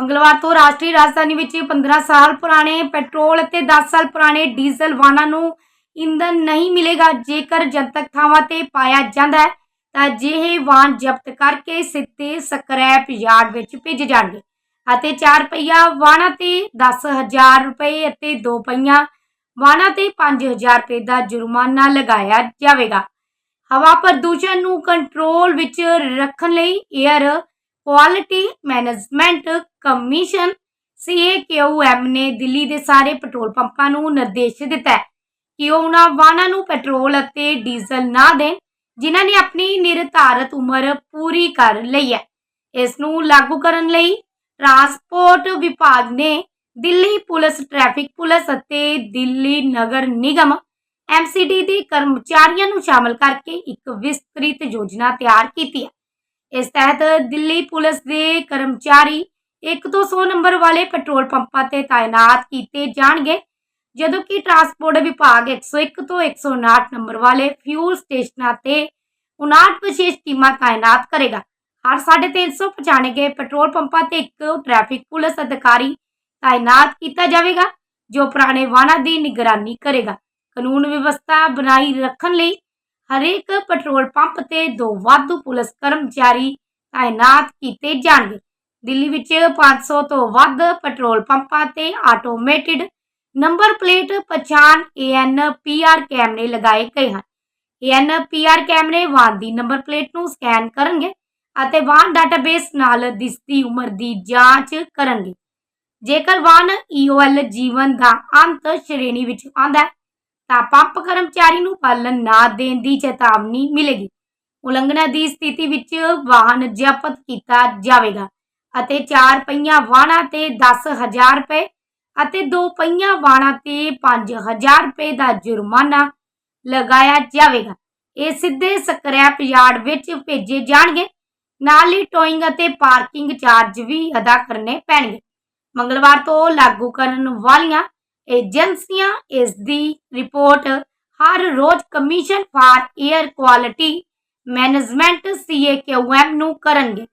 ਮੰਗਲਵਾਰ ਤੋਂ ਰਾਸ਼ਟਰੀ ਰਾਜਧਾਨੀ ਵਿੱਚ 15 ਸਾਲ ਪੁਰਾਣੇ ਪੈਟਰੋਲ ਅਤੇ 10 ਸਾਲ ਪੁਰਾਣੇ ਡੀਜ਼ਲ ਵਾਹਨਾਂ ਨੂੰ ਇੰਧਨ ਨਹੀਂ ਮਿਲੇਗਾ, ਜੇਕਰ ਜਨਤਕ ਥਾਵਾਂ ਤੇ ਪਾਇਆ ਜਾਂਦਾ ਹੈ, ਤਾਂ ਅਜਿਹੇ ਵਾਹਨ ਜ਼ਬਤ ਕਰਕੇ ਸਿੱਧੇ ਸਕ੍ਰੈਪ ਯਾਰਡ ਵਿੱਚ ਭੇਜੇ ਜਾਣਗੇ। ਅਤੇ 4 ਪਹੀਆ ਵਾਹਨਾਂ ਤੇ 10000 ਰੁਪਏ ਅਤੇ 2 ਪਹੀਆ ਵਾਹਨਾਂ ਤੇ 5000 ਰੁਪਏ ਦਾ ਜੁਰਮਾਨਾ ਲਗਾਇਆ ਜਾਵੇਗਾ। ਹਵਾ ਪ੍ਰਦੂਸ਼ਣ ਨੂੰ ਕੰਟਰੋਲ ਵਿੱਚ ਰੱਖਣ ਲਈ air quality management commission CAQM ਨੇ ਦਿੱਲੀ ਦੇ ਸਾਰੇ ਪੈਟਰੋਲ ਪੰਪਾਂ ਨੂੰ ਨਿਰਦੇਸ਼ ਦਿੱਤਾ ਹੈ ਕਿ ਉਹ ਉਹਨਾਂ ਵਾਹਨਾਂ ਨੂੰ ਪੈਟਰੋਲ ਅਤੇ ਡੀਜ਼ਲ ਨਾ ਦੇਣ, ਜਿਨ੍ਹਾਂ ਨੇ ਆਪਣੀ ਨਿਰਧਾਰਤ ਉਮਰ ਪੂਰੀ ਕਰ ਲਈ ਹੈ। ਇਸ ਨੂੰ ਲਾਗੂ ਕਰਨ ਲਈ ਟਰਾਂਸਪੋਰਟ ਵਿਭਾਗ ਨੇ ਦਿੱਲੀ ਪੁਲਿਸ, ਟ੍ਰੈਫਿਕ ਪੁਲਿਸ ਅਤੇ ਦਿੱਲੀ ਨਗਰ ਨਿਗਮ ਐਮਸੀਡੀ ਦੇ ਕਰਮਚਾਰੀਆਂ ਨੂੰ ਸ਼ਾਮਲ ਕਰਕੇ ਇੱਕ ਵਿਸਤ੍ਰਿਤ ਯੋਜਨਾ ਤਿਆਰ ਕੀਤੀ ਹੈ। ਇਸ ਤਹਿਤ ਦਿੱਲੀ ਪੁਲਿਸ ਦੇ ਕਰਮਚਾਰੀ 1 ਤੋਂ 100 ਨੰਬਰ ਵਾਲੇ ਪੈਟਰੋਲ ਪੰਪਾਂ ਤੇ ਤਾਇਨਾਤ ਕੀਤੇ ਜਾਣਗੇ, ਜਦੋਂ ਕਿ ਟਰਾਂਸਪੋਰਟ ਵਿਭਾਗ 101 ਤੋਂ 159 ਨੰਬਰ ਵਾਲੇ ਫਿਊਲ ਸਟੇਸ਼ਨਾਂ ਤੇ 59 ਵਿਸ਼ੇਸ਼ ਟੀਮਾਂ ਤਾਇਨਾਤ ਕਰੇਗਾ। ਹਰ 350 ਪਛਾਣੇ ਗਏ ਪੈਟਰੋਲ ਪੰਪਾਂ ਤੇ ਇੱਕ ਟ੍ਰੈਫਿਕ ਪੁਲਿਸ ਅਧਿਕਾਰੀ ਤਾਇਨਾਤ ਕੀਤਾ ਜਾਵੇਗਾ, ਜੋ ਪੁਰਾਣੇ ਵਾਹਨਾਂ ਦੀ ਨਿਗਰਾਨੀ ਕਰੇਗਾ। ਕਾਨੂੰਨ ਵਿਵਸਥਾ ਬਣਾਈ ਰੱਖਣ ਲਈ ਹਰੇਕ ਪੈਟਰੋਲ ਪੰਪ ਤੇ ਦੋ ਵਾਧੂ ਪੁਲਿਸ ਕਰਮਚਾਰੀ ਤਾਇਨਾਤ ਕੀਤੇ ਜਾਣਗੇ। ਦਿੱਲੀ ਵਿੱਚ 500 ਤੋਂ ਵੱਧ ਪੈਟਰੋਲ ਪੰਪਾਂ ਤੇ ਆਟੋਮੇਟਿਡ ਨੰਬਰ ਪਲੇਟ ਪਛਾਣ ANPR ਕੈਮਰੇ ਲਗਾਏ ਗਏ ਹਨ। ANPR ਕੈਮਰੇ ਵਾਹਨ ਦੀ ਨੰਬਰ ਪਲੇਟ ਨੂੰ ਸਕੈਨ ਕਰਨਗੇ ਅਤੇ ਵਾਹਨ ਡਾਟਾਬੇਸ ਨਾਲ ਦਿਸਦੀ ਉਮਰ ਦੀ ਜਾਂਚ ਕਰਨਗੇ। ਜੇਕਰ ਵਾਹਨ EOL ਜੀਵਨ ਦਾ ਅੰਤ ਸ਼੍ਰੇਣੀ ਵਿੱਚ ਆਉਂਦਾ ਹੈ ਤਾਂ ਪੰਪ ਕਰਮਚਾਰੀ ਨੂੰ ਪਾਲਣ ਨਾ ਦੇਣ ਦੀ ਚੇਤਾਵਨੀ ਮਿਲੇਗੀ। ਉਲੰਘਣਾ ਦੀ ਸਥਿਤੀ ਵਿੱਚ ਵਾਹਨ ਜ਼ਬਤ ਕੀਤਾ ਜਾਵੇਗਾ ਅਤੇ 4 ਪਹੀਆ ਵਾਹਨਾਂ ਤੇ 10000 ਰੁਪਏ ਅਤੇ 2 ਪਹੀਆ ਵਾਹਨਾਂ ਤੇ 5000 ਰੁਪਏ ਦਾ ਜੁਰਮਾਨਾ ਲਗਾਇਆ ਜਾਵੇਗਾ। ਇਹ ਸਿੱਧੇ ਸਕ੍ਰੈਪ ਯਾਰਡ ਵਿੱਚ ਭੇਜੇ ਜਾਣਗੇ। ਨਾਲ ਹੀ ਟੋਇੰਗ ਅਤੇ ਪਾਰਕਿੰਗ ਚਾਰਜ ਵੀ ਅਦਾ ਕਰਨੇ ਪੈਣਗੇ। ਮੰਗਲਵਾਰ ਤੋਂ ਲਾਗੂ ਕਰਨ ਵਾਲੀਆਂ ਏਜੰਸੀਆਂ ਇਸ ਦੀ ਰਿਪੋਰਟ। ਹਰ ਰੋਜ਼ commission for air quality management CAQM ਨੂੰ ਕਰਨਗੇ।